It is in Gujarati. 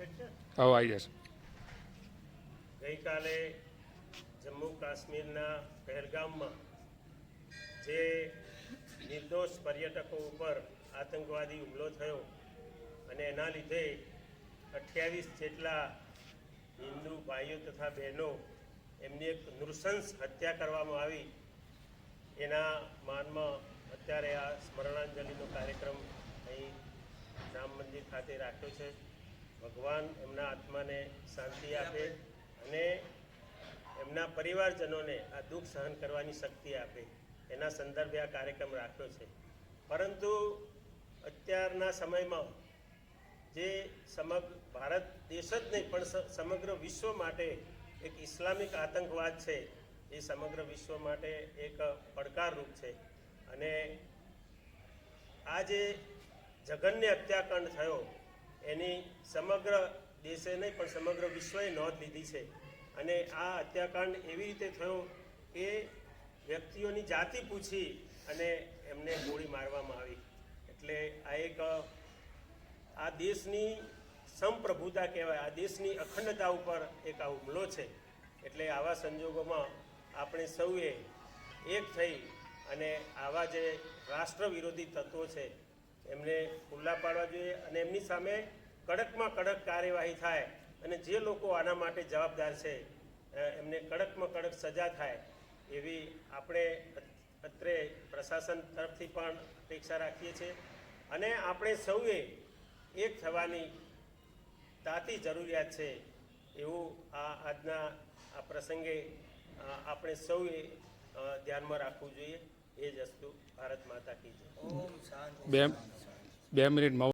હવે આવી જશે ગઈકાલે જમ્મુ કાશ્મીરના પહેલગામમાં જે નિર્દોષ પર્યટકો ઉપર આતંકવાદી હુમલો થયો અને એના લીધે અઠ્યાવીસ જેટલા હિન્દુ ભાઈઓ તથા બહેનો એમની એક નૃશંસ હત્યા કરવામાં આવી. એના માનમાં અત્યારે આ સ્મરણાંજલિનો કાર્યક્રમ અહીં રામ મંદિર ખાતે રાખ્યો છે. ભગવાન એમના આત્માને શાંતિ આપે અને એમના પરિવારજનોને આ દુઃખ સહન કરવાની શક્તિ આપે. એના સંદર્ભે આ કાર્યક્રમ રાખ્યો છે. પરંતુ અત્યારના સમયમાં જે સમગ્ર ભારત દેશ જ નહીં, પણ સમગ્ર વિશ્વ માટે એક ઇસ્લામિક આતંકવાદ છે, એ સમગ્ર વિશ્વ માટે એક પડકારરૂપ છે. અને આ જે જઘન્ય હત્યાકાંડ થયો એની સમગ્ર દેશે નહીં, પણ સમગ્ર વિશ્વએ નોંધ લીધી છે. અને આ હત્યાકાંડ એવી રીતે થયો કે વ્યક્તિઓની જાતિ પૂછી અને એમને ગોળી મારવામાં આવી. એટલે આ એક, આ દેશની સંપ્રભુતા કહેવાય, આ દેશની અખંડતા ઉપર એક આ હુમલો છે. એટલે આવા સંજોગોમાં આપણે સૌએ એક થઈ અને આવા જે રાષ્ટ્ર વિરોધી તત્વો છે એમને ખુલ્લા પાડવા જોઈએ અને એમની સામે કડકમાં કડક કાર્યવાહી થાય અને જે લોકો આના માટે જવાબદાર છે એમને કડકમાં કડક સજા થાય એવી આપણે અત્રે પ્રશાસન તરફથી પણ અપેક્ષા રાખીએ છીએ. અને આપણે સૌએ એક થવાની તાતી જરૂરિયાત છે એવું આ આજના આ પ્રસંગે આપણે સૌએ ધ્યાનમાં રાખવું જોઈએ. એ જ વસ્તુ ભારત માતા કી જય. બે બે મિનિટ મૌન